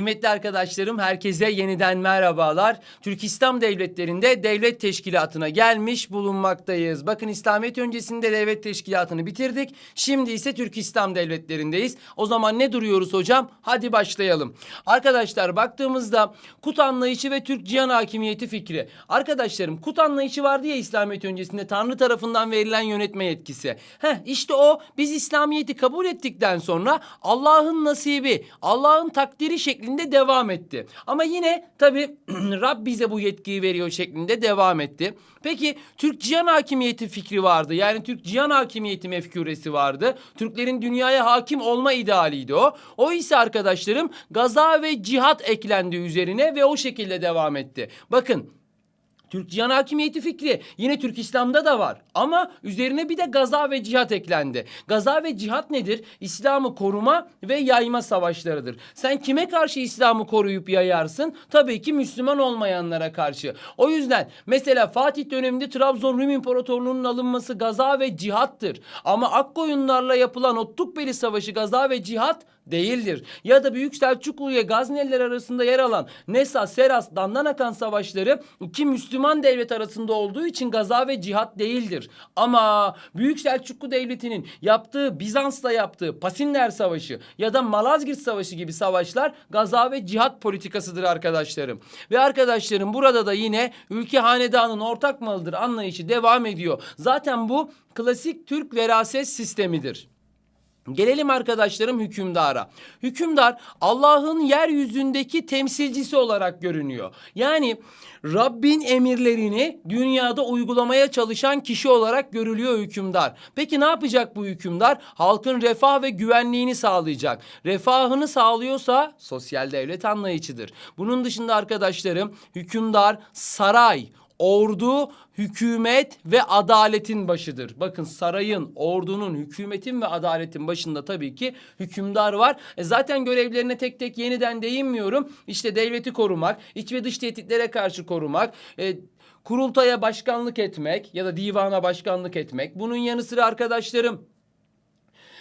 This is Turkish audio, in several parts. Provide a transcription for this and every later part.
Kıymetli arkadaşlarım herkese yeniden merhabalar. Türk İslam Devletleri'nde devlet teşkilatına gelmiş bulunmaktayız. Bakın İslamiyet öncesinde devlet teşkilatını bitirdik. Şimdi ise Türk İslam Devletleri'ndeyiz. O zaman ne duruyoruz hocam? Hadi başlayalım. Arkadaşlar baktığımızda kut anlayışı ve Türk cihan hakimiyeti fikri. Arkadaşlarım kut anlayışı vardı ya İslamiyet öncesinde Tanrı tarafından verilen yönetme yetkisi. Heh işte o biz İslamiyet'i kabul ettikten sonra Allah'ın nasibi, Allah'ın takdiri şeklinde devam etti. Ama yine tabi Rab bize bu yetkiyi veriyor şeklinde devam etti. Peki Türk cihan hakimiyeti fikri vardı. Yani Türk cihan hakimiyeti mefkuresi vardı. Türklerin dünyaya hakim olma idealiydi o. O ise arkadaşlarım gaza ve cihat eklendi üzerine ve o şekilde devam etti. Bakın Türk cihan hakimiyeti fikri yine Türk İslam'da da var. Ama üzerine bir de gaza ve cihat eklendi. Gaza ve cihat nedir? İslam'ı koruma ve yayma savaşlarıdır. Sen kime karşı İslam'ı koruyup yayarsın? Tabii ki Müslüman olmayanlara karşı. O yüzden mesela Fatih döneminde Trabzon Rum İmparatorluğu'nun alınması gaza ve cihattır. Ama Akkoyunlarla yapılan Otlukbeli Savaşı gaza ve cihat değildir. Ya da Büyük Selçuklu ile Gazneliler arasında yer alan Nesa, Seras, Dandanakan savaşları iki Müslüman devlet arasında olduğu için gaza ve cihat değildir. Ama Büyük Selçuklu Devleti'nin yaptığı Bizans'la yaptığı Pasinler Savaşı ya da Malazgirt Savaşı gibi savaşlar gaza ve cihat politikasıdır arkadaşlarım. Ve arkadaşlarım burada da yine ülke hanedanın ortak malıdır anlayışı devam ediyor. Zaten bu klasik Türk veraset sistemidir. Gelelim arkadaşlarım hükümdara. Hükümdar Allah'ın yeryüzündeki temsilcisi olarak görünüyor. Yani Rabbin emirlerini dünyada uygulamaya çalışan kişi olarak görülüyor hükümdar. Peki ne yapacak bu hükümdar? Halkın refah ve güvenliğini sağlayacak. Refahını sağlıyorsa sosyal devlet anlayışıdır. Bunun dışında arkadaşlarım hükümdar saray, ordu, hükümet ve adaletin başıdır. Bakın sarayın, ordunun, hükümetin ve adaletin başında tabii ki hükümdar var. E zaten görevlerine tek tek yeniden değinmiyorum. İşte devleti korumak, iç ve dış tehditlere karşı korumak, e, kurultaya başkanlık etmek ya da divana başkanlık etmek. Bunun yanı sıra arkadaşlarım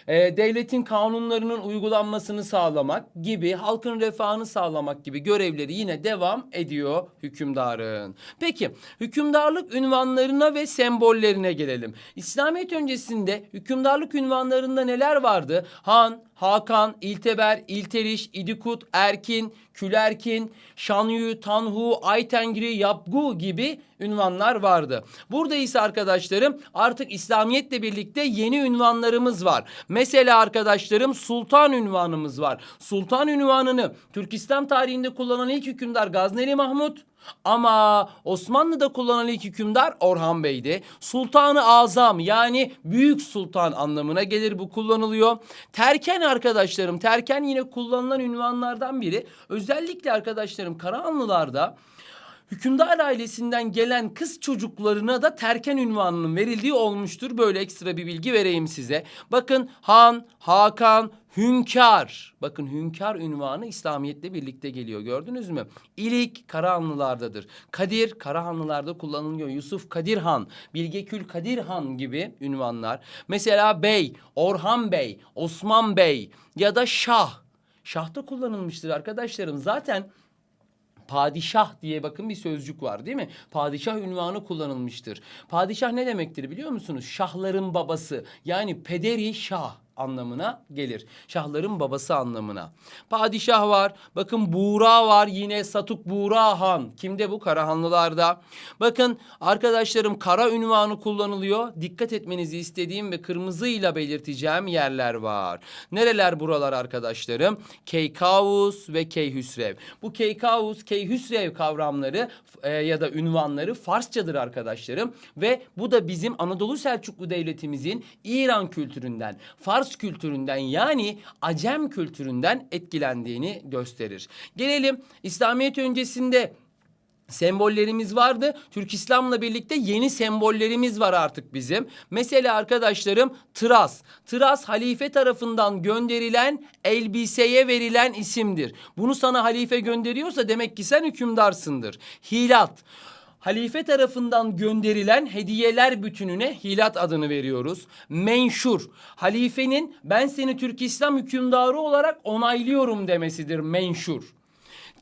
e, devletin kanunlarının uygulanmasını sağlamak gibi, halkın refahını sağlamak gibi görevleri yine devam ediyor hükümdarın. Peki, hükümdarlık ünvanlarına ve sembollerine gelelim. İslamiyet öncesinde hükümdarlık ünvanlarında neler vardı? Han, Hakan, İlteber, İlteriş, İdikut, Erkin, Külerkin, Şanyu, Tanhu, Aytengri, Yapgu gibi ünvanlar vardı. Burada ise arkadaşlarım artık İslamiyetle birlikte yeni ünvanlarımız var. Mesela arkadaşlarım sultan ünvanımız var. Sultan ünvanını Türk İslam tarihinde kullanan ilk hükümdar Gazneli Mahmut ama Osmanlı'da kullanılan ilk hükümdar Orhan Bey'di. Sultanı Azam yani büyük sultan anlamına gelir bu kullanılıyor. Terken arkadaşlarım, terken yine kullanılan ünvanlardan biri. Özellikle arkadaşlarım Karahanlılarda hükümdar ailesinden gelen kız çocuklarına da terken ünvanının verildiği olmuştur. Böyle ekstra bir bilgi vereyim size. Bakın Han, Hakan, Hünkar. Bakın hünkar ünvanı İslamiyetle birlikte geliyor gördünüz mü? İlik Karahanlılardadır. Kadir Karahanlılarda kullanılıyor. Yusuf Kadir Han, Bilgekül Kadir Han gibi ünvanlar. Mesela Bey, Orhan Bey, Osman Bey ya da Şah. Şah'ta kullanılmıştır arkadaşlarım. Zaten Padişah diye bakın bir sözcük var değil mi? Padişah ünvanı kullanılmıştır. Padişah ne demektir biliyor musunuz? Şahların babası yani pederi şah anlamına gelir. Şahların babası anlamına. Padişah var. Bakın Buğra var. Yine Satuk Buğra Han. Kimde bu? Karahanlılarda. Bakın arkadaşlarım kara ünvanı kullanılıyor. Dikkat etmenizi istediğim ve kırmızıyla belirteceğim yerler var. Nereler buralar arkadaşlarım? Keykavus ve Keyhüsrev. Bu Keykavus, Keyhüsrev kavramları e, ya da ünvanları Farsçadır arkadaşlarım. Ve bu da bizim Anadolu Selçuklu Devletimizin İran kültüründen, Fars kültüründen yani Acem kültüründen etkilendiğini gösterir. Gelelim İslamiyet öncesinde sembollerimiz vardı. Türk İslam'la birlikte yeni sembollerimiz var artık bizim. Mesela arkadaşlarım tıras. Tıras halife tarafından gönderilen elbiseye verilen isimdir. Bunu sana halife gönderiyorsa demek ki sen hükümdarsındır. Hilat. Halife tarafından gönderilen hediyeler bütününe hilat adını veriyoruz. Menşur. Halifenin ben seni Türk İslam hükümdarı olarak onaylıyorum demesidir menşur.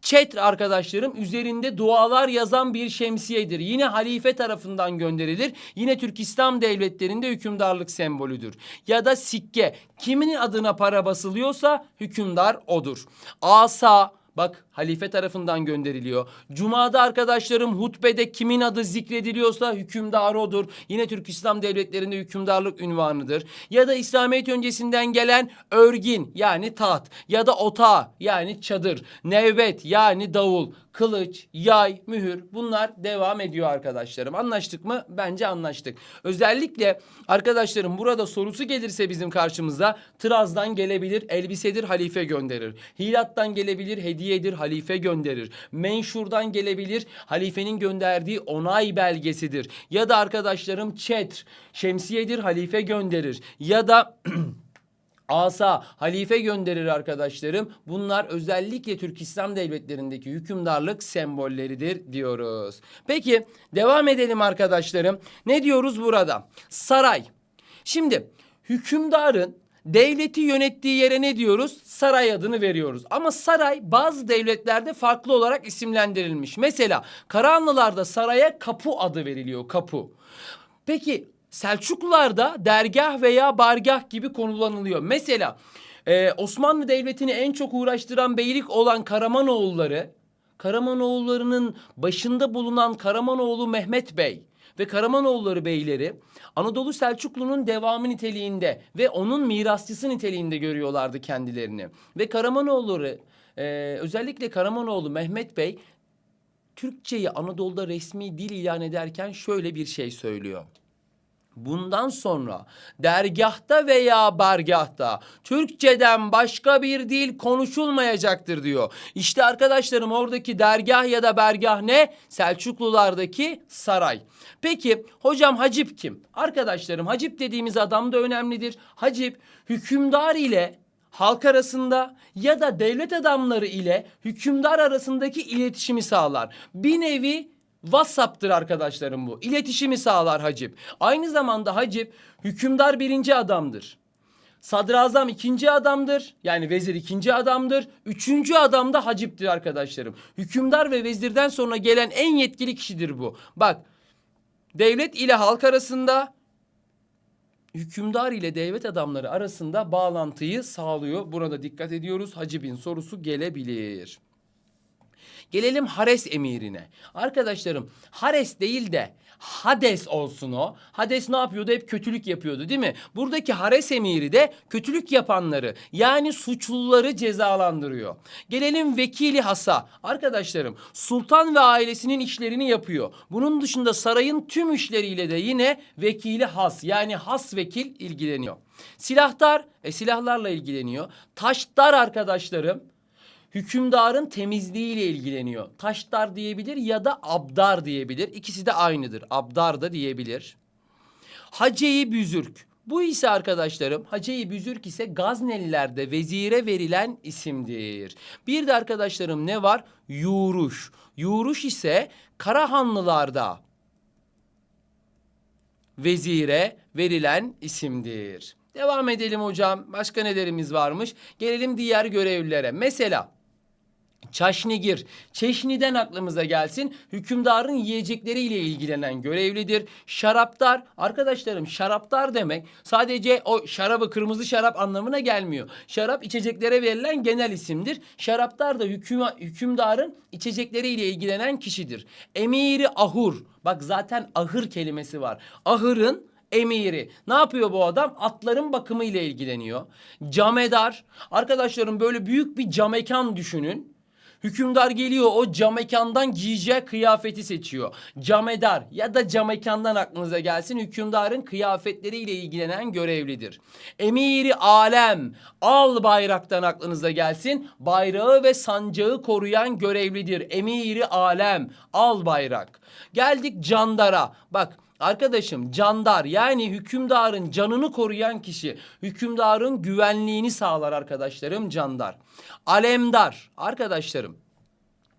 Çetr arkadaşlarım üzerinde dualar yazan bir şemsiyedir. Yine halife tarafından gönderilir. Yine Türk İslam devletlerinde hükümdarlık sembolüdür. Ya da sikke kimin adına para basılıyorsa hükümdar odur. Asa Bak halife tarafından gönderiliyor. Cuma'da arkadaşlarım hutbede kimin adı zikrediliyorsa hükümdar odur. Yine Türk İslam devletlerinde hükümdarlık ünvanıdır. Ya da İslamiyet öncesinden gelen örgin yani taht ya da ota yani çadır, nevbet yani davul, kılıç, yay, mühür bunlar devam ediyor arkadaşlarım. Anlaştık mı? Bence anlaştık. Özellikle arkadaşlarım burada sorusu gelirse bizim karşımıza tırazdan gelebilir, elbisedir halife gönderir. Hilattan gelebilir, hediyedir halife gönderir. Menşurdan gelebilir, halifenin gönderdiği onay belgesidir. Ya da arkadaşlarım çetr, şemsiyedir halife gönderir. Ya da Asa, halife gönderir arkadaşlarım. Bunlar özellikle Türk İslam devletlerindeki hükümdarlık sembolleridir diyoruz. Peki devam edelim arkadaşlarım. Ne diyoruz burada? Saray. Şimdi hükümdarın devleti yönettiği yere ne diyoruz? Saray adını veriyoruz. Ama saray bazı devletlerde farklı olarak isimlendirilmiş. Mesela Karahanlılarda saraya kapı adı veriliyor. Kapı. Peki Selçuklularda dergah veya bargah gibi kullanılıyor. Mesela e, Osmanlı Devleti'ni en çok uğraştıran beylik olan Karamanoğulları, Karamanoğullarının başında bulunan Karamanoğlu Mehmet Bey ve Karamanoğulları beyleri Anadolu Selçuklu'nun devamı niteliğinde ve onun mirasçısı niteliğinde görüyorlardı kendilerini. Ve Karamanoğulları e, özellikle Karamanoğlu Mehmet Bey Türkçeyi Anadolu'da resmi dil ilan ederken şöyle bir şey söylüyor. Bundan sonra dergahta veya bargahta Türkçeden başka bir dil konuşulmayacaktır diyor. İşte arkadaşlarım oradaki dergah ya da bergah ne? Selçuklulardaki saray. Peki hocam Hacip kim? Arkadaşlarım Hacip dediğimiz adam da önemlidir. Hacip hükümdar ile halk arasında ya da devlet adamları ile hükümdar arasındaki iletişimi sağlar. Bir nevi WhatsApp'tır arkadaşlarım bu. İletişimi sağlar Hacip. Aynı zamanda Hacip hükümdar birinci adamdır. Sadrazam ikinci adamdır. Yani vezir ikinci adamdır. Üçüncü adam da haciptir arkadaşlarım. Hükümdar ve vezirden sonra gelen en yetkili kişidir bu. Bak devlet ile halk arasında hükümdar ile devlet adamları arasında bağlantıyı sağlıyor. Buna da dikkat ediyoruz. Hacib'in sorusu gelebilir. Gelelim Hares emirine. Arkadaşlarım Hares değil de Hades olsun o. Hades ne yapıyordu? Hep kötülük yapıyordu değil mi? Buradaki Hares emiri de kötülük yapanları yani suçluları cezalandırıyor. Gelelim Vekili Has'a. Arkadaşlarım sultan ve ailesinin işlerini yapıyor. Bunun dışında sarayın tüm işleriyle de yine Vekili Has yani Has Vekil ilgileniyor. Silahtar e, silahlarla ilgileniyor. Taştar arkadaşlarım hükümdarın temizliğiyle ilgileniyor. Taşdar diyebilir ya da abdar diyebilir. İkisi de aynıdır. Abdar da diyebilir. Haceyi Büzürk. Bu ise arkadaşlarım Haceyi Büzürk ise Gaznelilerde vezire verilen isimdir. Bir de arkadaşlarım ne var? Yuruş. Yuruş ise Karahanlılarda vezire verilen isimdir. Devam edelim hocam. Başka nelerimiz varmış? Gelelim diğer görevlilere. Mesela Çaşnigir. Çeşniden aklımıza gelsin. Hükümdarın yiyecekleriyle ilgilenen görevlidir. Şaraptar. Arkadaşlarım şaraptar demek sadece o şarabı kırmızı şarap anlamına gelmiyor. Şarap içeceklere verilen genel isimdir. Şaraptar da hüküm, hükümdarın içecekleriyle ilgilenen kişidir. Emiri ahur. Bak zaten ahır kelimesi var. Ahırın emiri. Ne yapıyor bu adam? Atların bakımı ile ilgileniyor. Camedar. Arkadaşlarım böyle büyük bir camekan düşünün. Hükümdar geliyor o camekandan giyeceği kıyafeti seçiyor. Camedar ya da camekandan aklınıza gelsin hükümdarın kıyafetleriyle ilgilenen görevlidir. Emiri alem al bayraktan aklınıza gelsin bayrağı ve sancağı koruyan görevlidir. Emiri alem al bayrak. Geldik candara bak Arkadaşım candar yani hükümdarın canını koruyan kişi, hükümdarın güvenliğini sağlar arkadaşlarım candar. Alemdar arkadaşlarım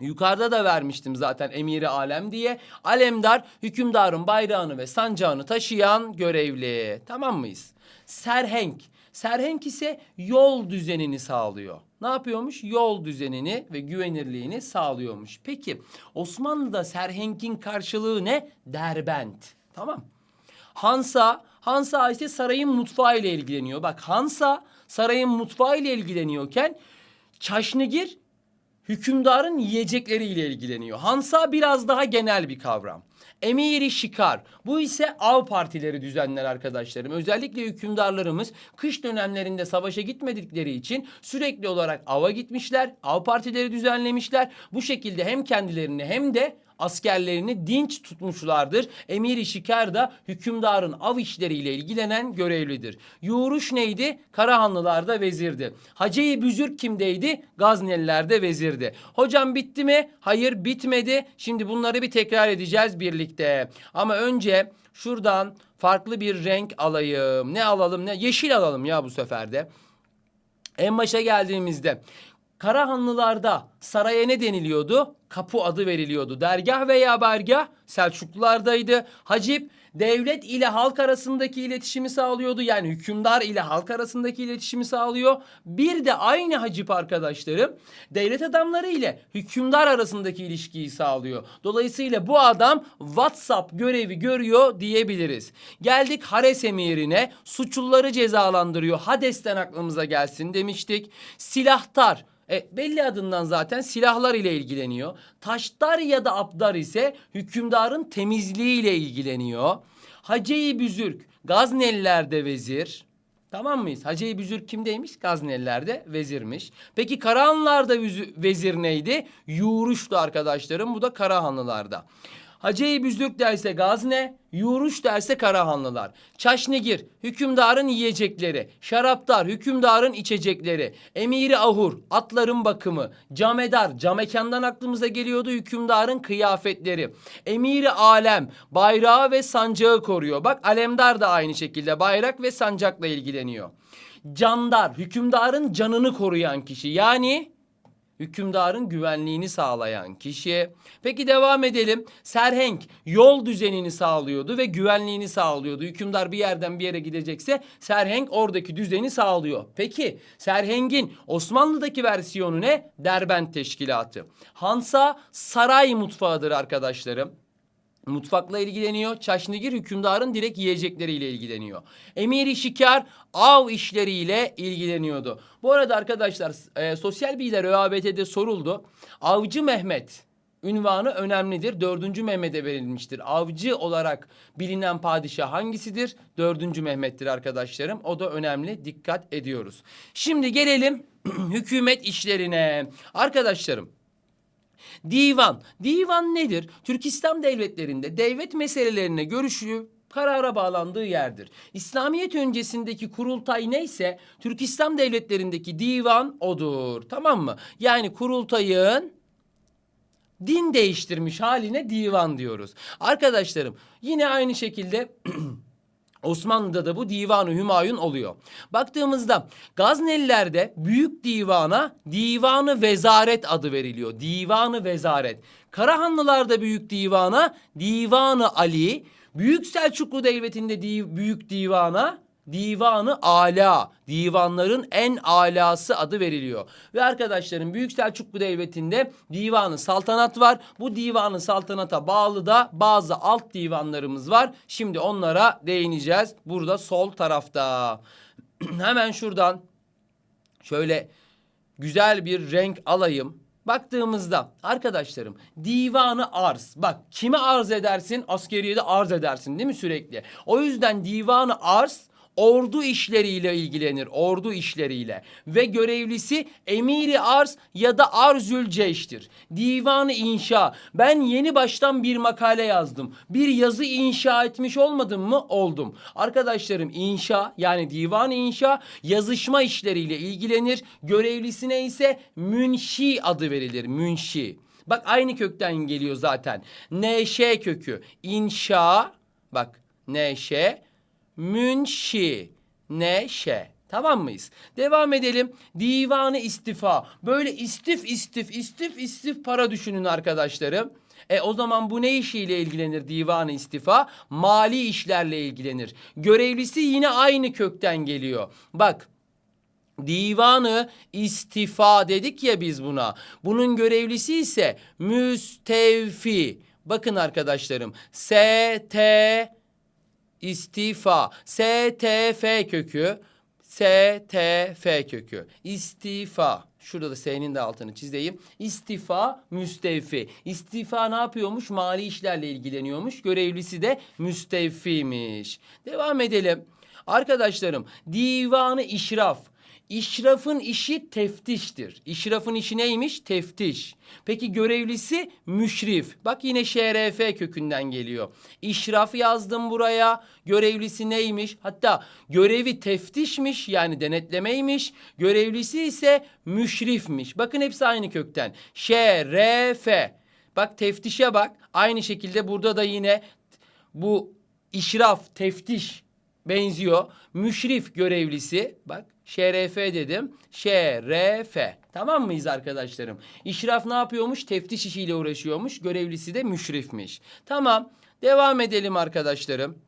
Yukarıda da vermiştim zaten emiri alem diye. Alemdar hükümdarın bayrağını ve sancağını taşıyan görevli. Tamam mıyız? Serhenk. Serhenk ise yol düzenini sağlıyor. Ne yapıyormuş? Yol düzenini ve güvenirliğini sağlıyormuş. Peki Osmanlı'da Serhenk'in karşılığı ne? Derbent. Tamam. Hansa, Hansa ise sarayın mutfağı ile ilgileniyor. Bak Hansa sarayın mutfağı ile ilgileniyorken Çaşnigir hükümdarın yiyecekleriyle ilgileniyor. Hansa biraz daha genel bir kavram. Emiri şikar. Bu ise av partileri düzenler arkadaşlarım. Özellikle hükümdarlarımız kış dönemlerinde savaşa gitmedikleri için sürekli olarak ava gitmişler. Av partileri düzenlemişler. Bu şekilde hem kendilerini hem de askerlerini dinç tutmuşlardır. Emiri Şikar da hükümdarın av işleriyle ilgilenen görevlidir. Yoğuruş neydi? Karahanlılarda vezirdi. Hace-i Büzürk kimdeydi? Gazneliler'de vezirdi. Hocam bitti mi? Hayır bitmedi. Şimdi bunları bir tekrar edeceğiz birlikte. Ama önce şuradan farklı bir renk alayım. Ne alalım ne? Yeşil alalım ya bu sefer de. En başa geldiğimizde Karahanlılarda saraya ne deniliyordu? Kapı adı veriliyordu. Dergah veya bergah Selçuklulardaydı. Hacip devlet ile halk arasındaki iletişimi sağlıyordu. Yani hükümdar ile halk arasındaki iletişimi sağlıyor. Bir de aynı hacip arkadaşlarım devlet adamları ile hükümdar arasındaki ilişkiyi sağlıyor. Dolayısıyla bu adam WhatsApp görevi görüyor diyebiliriz. Geldik Hares emirine suçluları cezalandırıyor. Hades'ten aklımıza gelsin demiştik. Silahtar e, belli adından zaten silahlar ile ilgileniyor. Taştar ya da abdar ise hükümdarın temizliği ile ilgileniyor. Hace-i Büzürk Gazneliler'de vezir. Tamam mıyız? Hace-i Büzürk kimdeymiş? Gazneliler'de vezirmiş. Peki Karahanlılar'da vezir neydi? Yuruş'tu arkadaşlarım. Bu da Karahanlılar'da. Hace-i Büzürk derse Gazne, Yuruş derse Karahanlılar. Çaşnigir, hükümdarın yiyecekleri. Şaraptar, hükümdarın içecekleri. Emiri Ahur, atların bakımı. Camedar, camekandan aklımıza geliyordu hükümdarın kıyafetleri. Emiri Alem, bayrağı ve sancağı koruyor. Bak Alemdar da aynı şekilde bayrak ve sancakla ilgileniyor. Candar, hükümdarın canını koruyan kişi. Yani hükümdarın güvenliğini sağlayan kişi. Peki devam edelim. Serhenk yol düzenini sağlıyordu ve güvenliğini sağlıyordu. Hükümdar bir yerden bir yere gidecekse Serhenk oradaki düzeni sağlıyor. Peki Serhenk'in Osmanlı'daki versiyonu ne? Derbent Teşkilatı. Hansa saray mutfağıdır arkadaşlarım. Mutfakla ilgileniyor. Çaşnigir hükümdarın direkt yiyecekleriyle ilgileniyor. Emiri Şikar av işleriyle ilgileniyordu. Bu arada arkadaşlar e, sosyal bilgiler ÖABT'de soruldu. Avcı Mehmet ünvanı önemlidir. Dördüncü Mehmet'e verilmiştir. Avcı olarak bilinen padişah hangisidir? Dördüncü Mehmet'tir arkadaşlarım. O da önemli. Dikkat ediyoruz. Şimdi gelelim hükümet işlerine. Arkadaşlarım Divan. Divan nedir? Türk İslam devletlerinde devlet meselelerine görüşü karara bağlandığı yerdir. İslamiyet öncesindeki kurultay neyse Türk İslam devletlerindeki divan odur. Tamam mı? Yani kurultayın din değiştirmiş haline divan diyoruz. Arkadaşlarım yine aynı şekilde Osmanlı'da da bu Divan-ı Hümayun oluyor. Baktığımızda Gaznelilerde büyük divana Divanı Vezaret adı veriliyor. Divanı Vezaret. Karahanlılarda büyük divana Divanı Ali, Büyük Selçuklu Devleti'nde di- büyük divana Divanı Ala, divanların en alası adı veriliyor. Ve arkadaşlarım Büyük Selçuklu Devleti'nde divanı saltanat var. Bu divanı saltanata bağlı da bazı alt divanlarımız var. Şimdi onlara değineceğiz. Burada sol tarafta. Hemen şuradan şöyle güzel bir renk alayım. Baktığımızda arkadaşlarım divanı arz. Bak kime arz edersin? Askeriyede arz edersin değil mi sürekli? O yüzden divanı arz ordu işleriyle ilgilenir. Ordu işleriyle. Ve görevlisi emiri arz ya da arzül ceştir. Divanı inşa. Ben yeni baştan bir makale yazdım. Bir yazı inşa etmiş olmadım mı? Oldum. Arkadaşlarım inşa yani divan inşa yazışma işleriyle ilgilenir. Görevlisine ise münşi adı verilir. Münşi. Bak aynı kökten geliyor zaten. Neşe kökü. İnşa. Bak neşe. Münşi. Neşe. Tamam mıyız? Devam edelim. Divanı istifa. Böyle istif istif istif istif para düşünün arkadaşlarım. E o zaman bu ne işiyle ilgilenir divanı istifa? Mali işlerle ilgilenir. Görevlisi yine aynı kökten geliyor. Bak Divanı istifa dedik ya biz buna. Bunun görevlisi ise müstevfi. Bakın arkadaşlarım. S T istifa. S T F kökü. S T F kökü. İstifa. Şurada da S'nin de altını çizeyim. İstifa müstevfi. İstifa ne yapıyormuş? Mali işlerle ilgileniyormuş. Görevlisi de müstevfiymiş. Devam edelim. Arkadaşlarım divanı işraf. İşrafın işi teftiştir. İşrafın işi neymiş? Teftiş. Peki görevlisi müşrif. Bak yine şrf kökünden geliyor. İşraf yazdım buraya. Görevlisi neymiş? Hatta görevi teftişmiş yani denetlemeymiş. Görevlisi ise müşrifmiş. Bakın hepsi aynı kökten. Şrf. Bak teftişe bak. Aynı şekilde burada da yine bu işraf, teftiş benziyor. Müşrif görevlisi bak şeref dedim. Şeref. Tamam mıyız arkadaşlarım? İşraf ne yapıyormuş? Teftiş işiyle uğraşıyormuş. Görevlisi de müşrifmiş. Tamam. Devam edelim arkadaşlarım.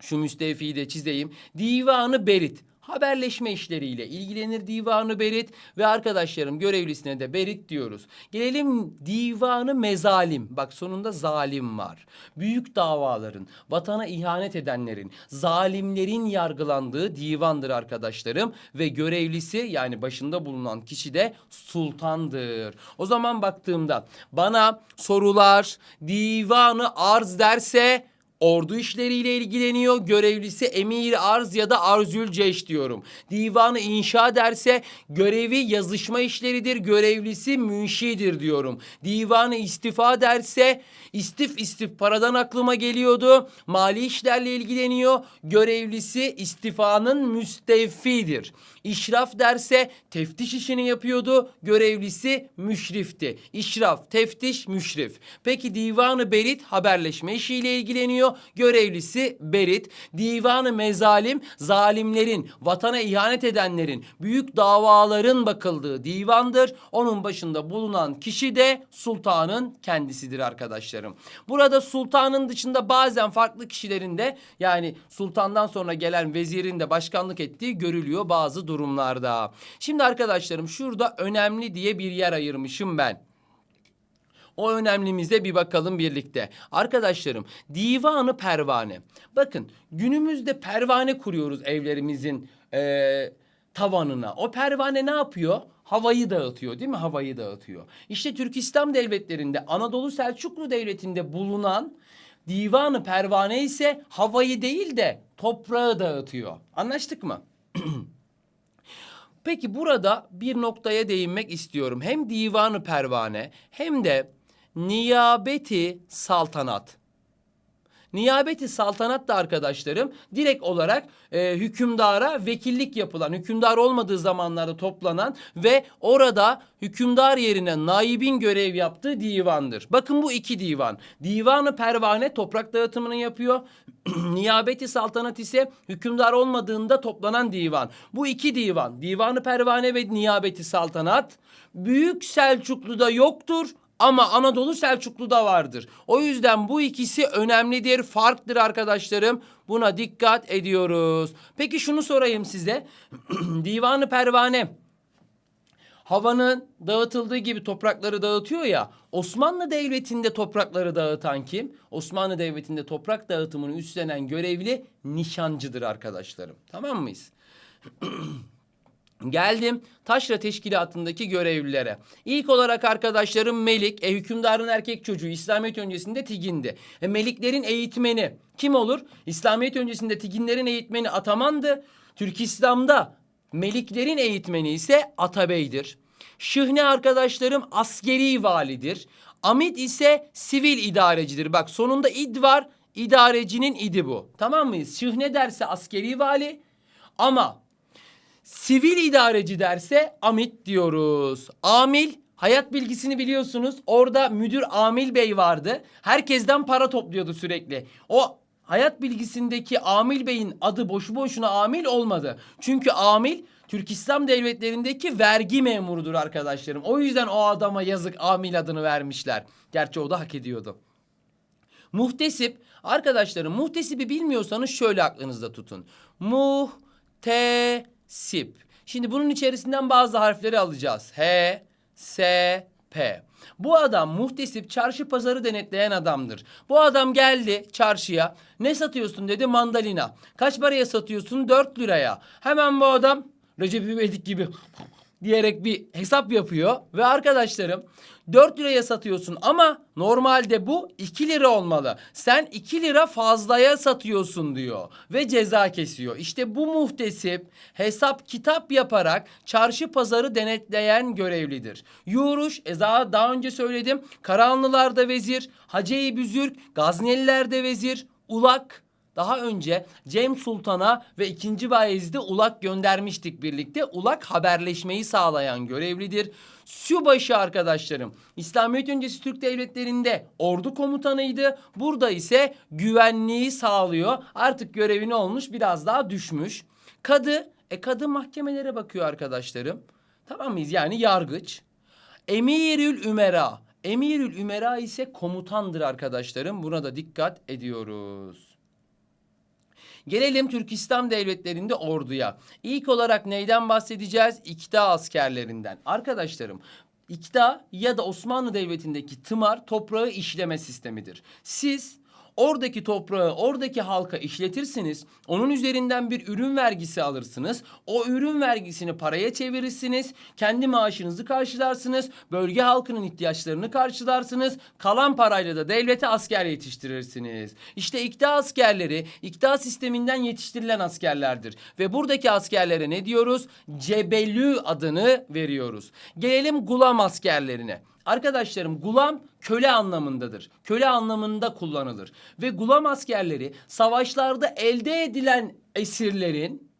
Şu müstevfiyi de çizeyim. Divanı Berit. Haberleşme işleriyle ilgilenir divanı Berit ve arkadaşlarım görevlisine de Berit diyoruz. Gelelim divanı mezalim. Bak sonunda zalim var. Büyük davaların, vatana ihanet edenlerin, zalimlerin yargılandığı divandır arkadaşlarım. Ve görevlisi yani başında bulunan kişi de sultandır. O zaman baktığımda bana sorular divanı arz derse Ordu işleriyle ilgileniyor. Görevlisi emir arz ya da arzül ceş diyorum. Divanı inşa derse görevi yazışma işleridir. Görevlisi münşidir diyorum. Divanı istifa derse istif istif paradan aklıma geliyordu. Mali işlerle ilgileniyor. Görevlisi istifanın müstevfidir. İşraf derse teftiş işini yapıyordu. Görevlisi müşrifti. İşraf, teftiş, müşrif. Peki divanı berit haberleşme işiyle ilgileniyor. Görevlisi berit. Divanı mezalim zalimlerin, vatana ihanet edenlerin, büyük davaların bakıldığı divandır. Onun başında bulunan kişi de sultanın kendisidir arkadaşlarım. Burada sultanın dışında bazen farklı kişilerin de yani sultandan sonra gelen vezirin de başkanlık ettiği görülüyor bazı durumlarda. Şimdi arkadaşlarım şurada önemli diye bir yer ayırmışım ben. O önemlimize bir bakalım birlikte. Arkadaşlarım divanı pervane. Bakın günümüzde pervane kuruyoruz evlerimizin eee, tavanına. O pervane ne yapıyor? Havayı dağıtıyor değil mi? Havayı dağıtıyor. İşte Türk İslam devletlerinde Anadolu Selçuklu Devleti'nde bulunan divanı pervane ise havayı değil de toprağı dağıtıyor. Anlaştık mı? Peki burada bir noktaya değinmek istiyorum. Hem divanı pervane hem de niyabeti saltanat. Niyabeti saltanat da arkadaşlarım direkt olarak e, hükümdara vekillik yapılan, hükümdar olmadığı zamanlarda toplanan ve orada hükümdar yerine naibin görev yaptığı divandır. Bakın bu iki divan. Divanı pervane toprak dağıtımını yapıyor. Niyabeti saltanat ise hükümdar olmadığında toplanan divan. Bu iki divan, divanı pervane ve niyabeti saltanat Büyük Selçuklu'da yoktur ama Anadolu Selçuklu'da vardır. O yüzden bu ikisi önemlidir, farktır arkadaşlarım. Buna dikkat ediyoruz. Peki şunu sorayım size. Divanı Pervane havanın dağıtıldığı gibi toprakları dağıtıyor ya. Osmanlı Devleti'nde toprakları dağıtan kim? Osmanlı Devleti'nde toprak dağıtımını üstlenen görevli nişancıdır arkadaşlarım. Tamam mıyız? Geldim taşra teşkilatındaki görevlilere. İlk olarak arkadaşlarım Melik, e, hükümdarın erkek çocuğu İslamiyet öncesinde Tigin'di. E, Meliklerin eğitmeni kim olur? İslamiyet öncesinde Tiginlerin eğitmeni Ataman'dı. Türk İslam'da Meliklerin eğitmeni ise Atabey'dir. Şıhne arkadaşlarım askeri validir. Amid ise sivil idarecidir. Bak sonunda id var. İdarecinin idi bu. Tamam mıyız? Şıhne derse askeri vali ama Sivil idareci derse amit diyoruz. Amil hayat bilgisini biliyorsunuz. Orada müdür Amil Bey vardı. Herkesten para topluyordu sürekli. O hayat bilgisindeki Amil Bey'in adı boşu boşuna Amil olmadı. Çünkü Amil Türk İslam devletlerindeki vergi memurudur arkadaşlarım. O yüzden o adama yazık amil adını vermişler. Gerçi o da hak ediyordu. Muhtesip arkadaşlarım muhtesibi bilmiyorsanız şöyle aklınızda tutun. Muhtesip. Şimdi bunun içerisinden bazı harfleri alacağız. H, S, P. Bu adam muhtesip çarşı pazarı denetleyen adamdır. Bu adam geldi çarşıya. Ne satıyorsun dedi mandalina. Kaç paraya satıyorsun? 4 liraya. Hemen bu adam Recep İvedik gibi diyerek bir hesap yapıyor. Ve arkadaşlarım 4 liraya satıyorsun ama normalde bu 2 lira olmalı. Sen 2 lira fazlaya satıyorsun diyor ve ceza kesiyor. İşte bu muhtesip hesap kitap yaparak çarşı pazarı denetleyen görevlidir. Yuruş, e daha, önce söyledim. Karahanlılar'da vezir, Hace-i Büzürk, Gazneliler'de vezir, Ulak, daha önce Cem Sultan'a ve 2. Bayezid'e ulak göndermiştik birlikte. Ulak haberleşmeyi sağlayan görevlidir. Sübaşı arkadaşlarım İslamiyet öncesi Türk devletlerinde ordu komutanıydı. Burada ise güvenliği sağlıyor. Artık görevini olmuş biraz daha düşmüş. Kadı, e kadı mahkemelere bakıyor arkadaşlarım. Tamam mıyız? Yani yargıç. Emirül Ümera. Emirül Ümera ise komutandır arkadaşlarım. Buna da dikkat ediyoruz. Gelelim Türk İslam devletlerinde orduya. İlk olarak neyden bahsedeceğiz? İkta askerlerinden. Arkadaşlarım İkta ya da Osmanlı Devleti'ndeki tımar toprağı işleme sistemidir. Siz Oradaki toprağı, oradaki halka işletirsiniz. Onun üzerinden bir ürün vergisi alırsınız. O ürün vergisini paraya çevirirsiniz. Kendi maaşınızı karşılarsınız. Bölge halkının ihtiyaçlarını karşılarsınız. Kalan parayla da devlete asker yetiştirirsiniz. İşte ikta askerleri, ikta sisteminden yetiştirilen askerlerdir. Ve buradaki askerlere ne diyoruz? Cebelü adını veriyoruz. Gelelim gulam askerlerine. Arkadaşlarım gulam köle anlamındadır. Köle anlamında kullanılır. Ve gulam askerleri savaşlarda elde edilen esirlerin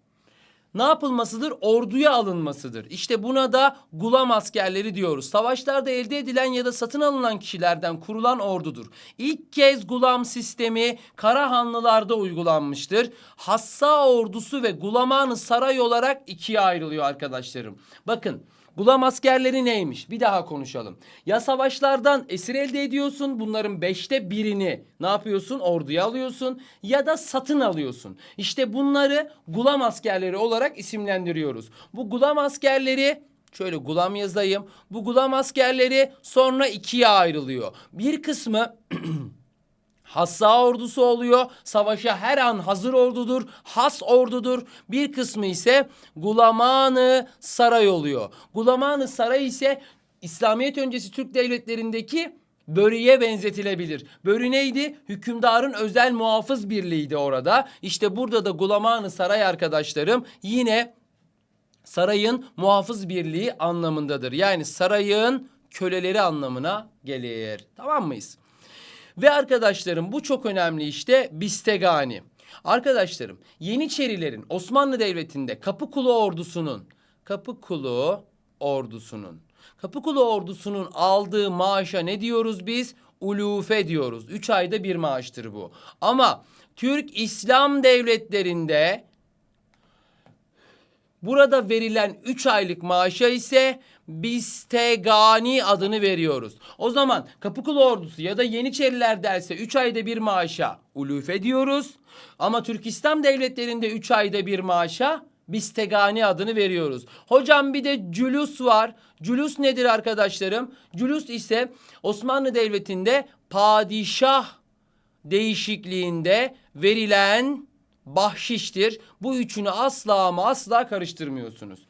ne yapılmasıdır? Orduya alınmasıdır. İşte buna da gulam askerleri diyoruz. Savaşlarda elde edilen ya da satın alınan kişilerden kurulan ordudur. İlk kez gulam sistemi Karahanlılarda uygulanmıştır. Hassa ordusu ve gulamanı saray olarak ikiye ayrılıyor arkadaşlarım. Bakın Gulam askerleri neymiş? Bir daha konuşalım. Ya savaşlardan esir elde ediyorsun. Bunların beşte birini ne yapıyorsun? Orduya alıyorsun. Ya da satın alıyorsun. İşte bunları gulam askerleri olarak isimlendiriyoruz. Bu gulam askerleri Şöyle gulam yazayım. Bu gulam askerleri sonra ikiye ayrılıyor. Bir kısmı Hassa ordusu oluyor. Savaşa her an hazır ordudur. Has ordudur. Bir kısmı ise Gulamanı Saray oluyor. Gulamanı Saray ise İslamiyet öncesi Türk devletlerindeki Börü'ye benzetilebilir. Börü neydi? Hükümdarın özel muhafız birliğiydi orada. İşte burada da Gulamanı Saray arkadaşlarım yine sarayın muhafız birliği anlamındadır. Yani sarayın köleleri anlamına gelir. Tamam mıyız? Ve arkadaşlarım bu çok önemli işte Bistegani. Arkadaşlarım Yeniçerilerin Osmanlı Devleti'nde Kapıkulu ordusunun Kapıkulu ordusunun Kapıkulu ordusunun aldığı maaşa ne diyoruz biz? Ulufe diyoruz. Üç ayda bir maaştır bu. Ama Türk İslam devletlerinde Burada verilen 3 aylık maaşa ise Bistegani adını veriyoruz. O zaman Kapıkulu ordusu ya da Yeniçeriler derse 3 ayda bir maaşa ulufe diyoruz. Ama Türk İslam devletlerinde 3 ayda bir maaşa Bistegani adını veriyoruz. Hocam bir de cülus var. Cülus nedir arkadaşlarım? Cülus ise Osmanlı Devleti'nde padişah değişikliğinde verilen bahşiştir. Bu üçünü asla ama asla karıştırmıyorsunuz.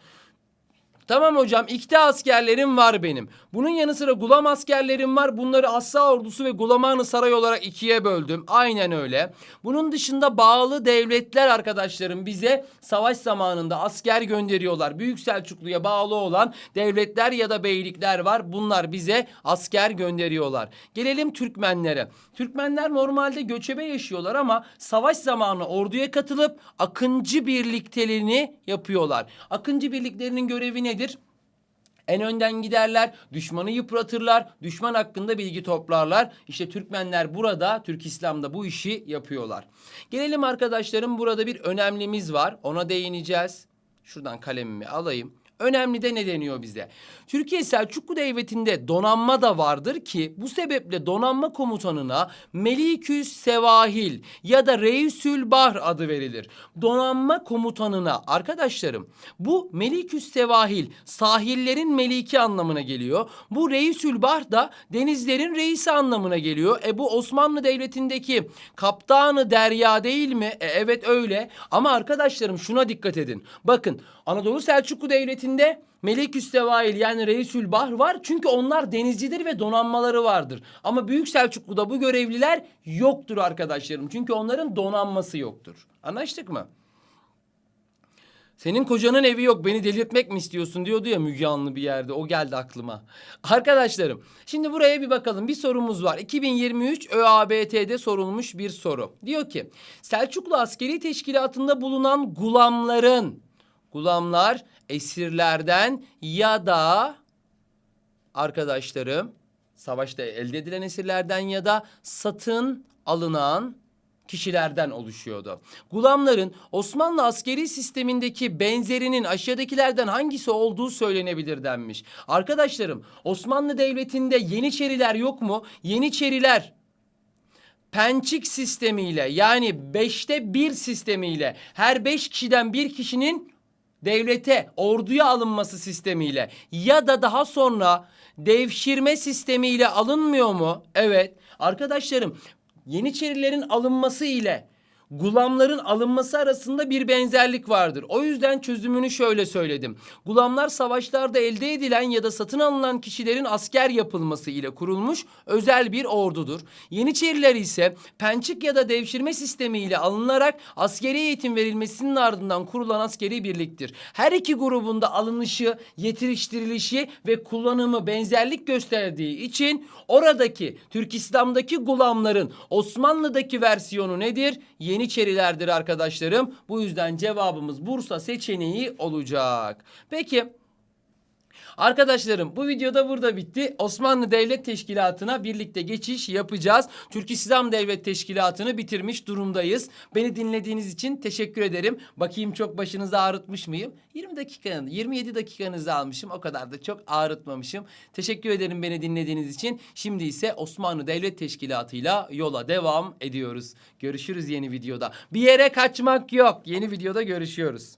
Tamam hocam ikti askerlerim var benim. Bunun yanı sıra gulam askerlerim var. Bunları Assa ordusu ve Gulamanı Saray olarak ikiye böldüm. Aynen öyle. Bunun dışında bağlı devletler arkadaşlarım bize savaş zamanında asker gönderiyorlar. Büyük Selçuklu'ya bağlı olan devletler ya da beylikler var. Bunlar bize asker gönderiyorlar. Gelelim Türkmenlere. Türkmenler normalde göçebe yaşıyorlar ama savaş zamanı orduya katılıp Akıncı birlikteliğini yapıyorlar. Akıncı birliklerinin görevi nedir? En önden giderler, düşmanı yıpratırlar, düşman hakkında bilgi toplarlar. İşte Türkmenler burada, Türk İslam'da bu işi yapıyorlar. Gelelim arkadaşlarım burada bir önemlimiz var. Ona değineceğiz. Şuradan kalemimi alayım. Önemli de ne deniyor bize? Türkiye Selçuklu Devleti'nde donanma da vardır ki bu sebeple donanma komutanına Meliküs Sevahil ya da Reisül Bahr adı verilir. Donanma komutanına arkadaşlarım bu Meliküs Sevahil sahillerin meliki anlamına geliyor. Bu Reisül Bahr da denizlerin reisi anlamına geliyor. E bu Osmanlı Devleti'ndeki kaptanı derya değil mi? E, evet öyle. Ama arkadaşlarım şuna dikkat edin. Bakın Anadolu Selçuklu Devleti'nde Meliküs Sevail yani Reisül Bahr var. Çünkü onlar denizcidir ve donanmaları vardır. Ama Büyük Selçuklu'da bu görevliler yoktur arkadaşlarım. Çünkü onların donanması yoktur. Anlaştık mı? Senin kocanın evi yok beni delirtmek mi istiyorsun diyordu ya Müge Anlı bir yerde o geldi aklıma. Arkadaşlarım şimdi buraya bir bakalım bir sorumuz var. 2023 ÖABT'de sorulmuş bir soru. Diyor ki Selçuklu askeri teşkilatında bulunan gulamların gulamlar esirlerden ya da arkadaşlarım savaşta elde edilen esirlerden ya da satın alınan kişilerden oluşuyordu. Gulamların Osmanlı askeri sistemindeki benzerinin aşağıdakilerden hangisi olduğu söylenebilir denmiş. Arkadaşlarım Osmanlı Devleti'nde Yeniçeriler yok mu? Yeniçeriler pençik sistemiyle yani beşte bir sistemiyle her beş kişiden bir kişinin devlete, orduya alınması sistemiyle ya da daha sonra devşirme sistemiyle alınmıyor mu? Evet. Arkadaşlarım Yeniçerilerin alınması ile Gulamların alınması arasında bir benzerlik vardır. O yüzden çözümünü şöyle söyledim. Gulamlar savaşlarda elde edilen ya da satın alınan kişilerin asker yapılması ile kurulmuş özel bir ordudur. Yeniçeriler ise pençik ya da devşirme sistemiyle alınarak askeri eğitim verilmesinin ardından kurulan askeri birliktir. Her iki grubunda alınışı, yetiştirilişi ve kullanımı benzerlik gösterdiği için oradaki Türk İslam'daki gulamların Osmanlı'daki versiyonu nedir? Yeniçerilerdir arkadaşlarım. Bu yüzden cevabımız Bursa seçeneği olacak. Peki Arkadaşlarım bu videoda burada bitti. Osmanlı Devlet Teşkilatı'na birlikte geçiş yapacağız. Türk İslam Devlet Teşkilatı'nı bitirmiş durumdayız. Beni dinlediğiniz için teşekkür ederim. Bakayım çok başınızı ağrıtmış mıyım? 20 dakikanın, 27 dakikanızı almışım. O kadar da çok ağrıtmamışım. Teşekkür ederim beni dinlediğiniz için. Şimdi ise Osmanlı Devlet Teşkilatı'yla yola devam ediyoruz. Görüşürüz yeni videoda. Bir yere kaçmak yok. Yeni videoda görüşüyoruz.